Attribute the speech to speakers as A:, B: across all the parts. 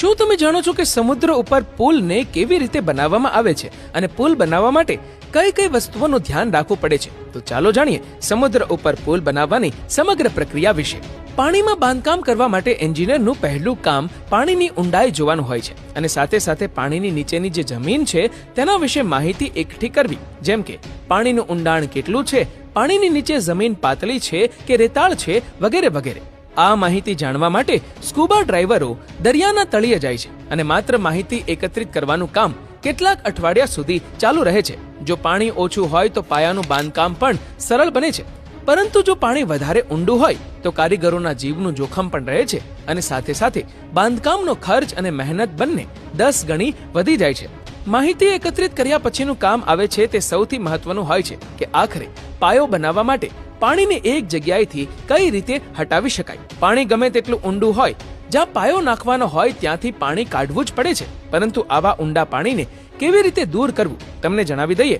A: શું તમે જાણો છો કે સમુદ્ર ઉપર પુલને કેવી રીતે બનાવવામાં આવે છે? અને પુલ બનાવવા માટે કઈ કઈ વસ્તુઓનું ધ્યાન રાખવું પડે છે? તો ચાલો જાણીએ સમુદ્ર ઉપર પુલ બનાવવાની સમગ્ર પ્રક્રિયા વિશે. પાણીમાં બાંધકામ કરવા માટે એન્જિનિયરનું પહેલું કામ પાણીની ઊંડાઈ જોવાનું હોય છે. અને સાથે સાથે પાણીની નીચેની જે જમીન છે, તેના વિશે માહિતી એકઠી કરવી. જેમ કે, પાણીનું ઊંડાણ કેટલું છે? પાણીની નીચે જમીન પાતળી છે કે રેતાળ છે? વગેરે વગેરે. આ માહિતી જાણવા માટે સ્કૂબા ડ્રાઈવરો દરિયાના તળિયે જાય છે અને માત્ર માહિતી એકત્રિત કરવાનું કામ કેટલાક અઠવાડિયા સુધી ચાલુ રહે છે. જો પાણી ઓછું હોય તો પાયાનું બાંધકામ પણ સરળ બને છે. પરંતુ જો પાણી વધારે ઊંડું હોય તો કારીગરોના જીવનું જોખમ પણ રહે છે અને સાથે સાથે બાંધકામનો ખર્ચ અને મહેનત બંને દસ ગણી વધી જાય છે. માહિતી એકત્રિત કર્યા પછીનું કામ આવે છે તે સૌથી મહત્વનું હોય છે કે આખરે પાયો બનાવવા માટે પાણીને એક જગ્યાએથી કઈ રીતે હટાવી શકાય? પાણી ગમે તેટલું ઊંડું હોય, જ્યાં પાયો નાખવાનો હોય ત્યાંથી પાણી કાઢવું જ પડે છે. પરંતુ આવા ઊંડા પાણીને કેવી રીતે દૂર કરવું? તમને જણાવી દઈએ.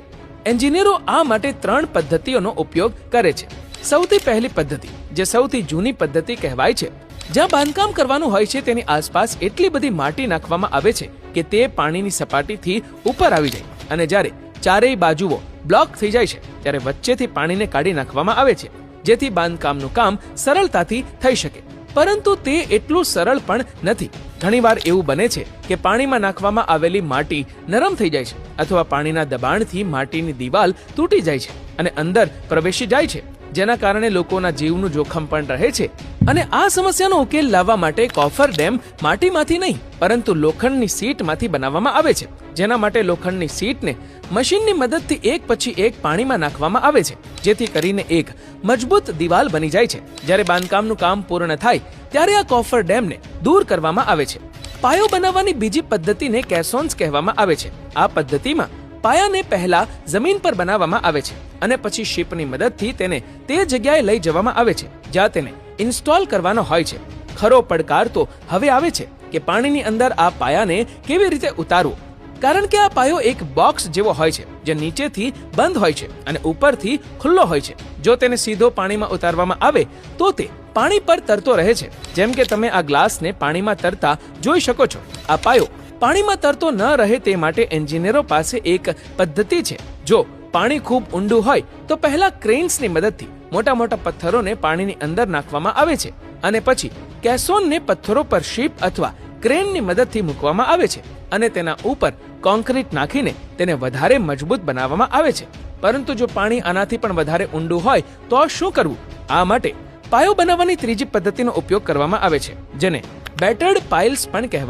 A: એન્જિનિયરો આ માટે ત્રણ પદ્ધતિઓનો ઉપયોગ કરે છે. સૌથી પહેલી પદ્ધતિ, જે સૌથી જૂની પદ્ધતિ કહેવાય છે, જ્યાં બાંધકામ કરવાનું હોય છે તેની આસપાસ એટલી બધી માટી નાખવામાં આવે છે કે તે પાણીની સપાટીથી ઉપર આવી જાય. અને જ્યારે ચારેય બાજુઓ બ્લોક થઈ જાય છે, ત્યારે વચ્ચેથી પાણીને કાઢી નાખવામાં આવે છે, જેથી બાંધકામનું કામ સરળતાથી થઈ શકે. પરંતુ તે એટલું સરળ પણ નથી. ઘણીવાર એવું બને છે કે પાણીમાં નાખવામાં આવેલી માટી નરમ થઈ જાય છે, અથવા પાણીના દબાણથી માટીની દિવાલ તૂટી જાય છે અને અંદર પ્રવેશી જાય છે. જેના કારણે લોકોના જીવનું જોખમ પણ રહે છે. અને આ સમસ્યાનો ઉકેલ લાવવા માટે કોફર ડેમ માટીમાંથી નહીં, પરંતુ લોખંડની સીટમાંથી બનાવવામાં આવે છે. જેના માટે લોખંડની સીટને મશીનની મદદથી એક પછી એક પાણીમાં નાખવામાં આવે છે, જેથી કરીને એક મજબૂત દિવાલ બની જાય છે. જ્યારે બાંધકામનું કામ પૂર્ણ થાય, ત્યારે આ કોફર ડેમને દૂર કરવામાં આવે છે. પાયો બનાવવાની બીજી પદ્ધતિને કેસોન્સ કહેવામાં આવે છે. આ પદ્ધતિમાં પાયાને પહેલા જમીન પર બનાવવામાં આવે છે અને પછી શિપની મદદથી તેને તે જગ્યાએ લઈ જવામાં આવે છે, જ્યાં તેને ઇન્સ્ટોલ કરવાનો હોય છે. ખરો પડકાર તો હવે આવે છે કે પાણીની અંદર આ પાયાને કેવી રીતે ઉતારવો? કારણ કે આ પાયો એક બોક્સ જેવો હોય છે, જે નીચેથી બંધ હોય છે અને ઉપરથી ખુલ્લો હોય છે. જો તેને સીધો પાણીમાં ઉતારવામાં આવે, તો તે પાણી પર તરતો રહે છે. જેમ કે તમે આ ગ્લાસને પાણીમાં તરતા જોઈ શકો છો. આ પાયો પાણીમાં તરતો ન રહે તે માટે એન્જિનિયરો પાસે એક પદ્ધતિ છે. જો પાણી ખૂબ ઊંડું હોય, તો પહેલા ક્રેન્સની મદદથી મોટા મોટા પથ્થરોને પાણીની અંદર નાખવામાં આવે છે અને પછી કેસોનને પથ્થરો પર શીપ અથવા ક્રેનની મદદથી મૂકવામાં આવે છે અને તેના ઉપર કોન્ક્રીટ નાખીને તેને વધારે મજબૂત બનાવવામાં આવે છે. પરંતુ જો પાણી આનાથી પણ વધારે ઊંડું હોય, તો શું કરવું? આ માટે પાયો બનાવવાની ત્રીજી પદ્ધતિનો ઉપયોગ કરવામાં આવે છે, જેને બેટર્ડ પાઇલ્સ પણ કહેવામાં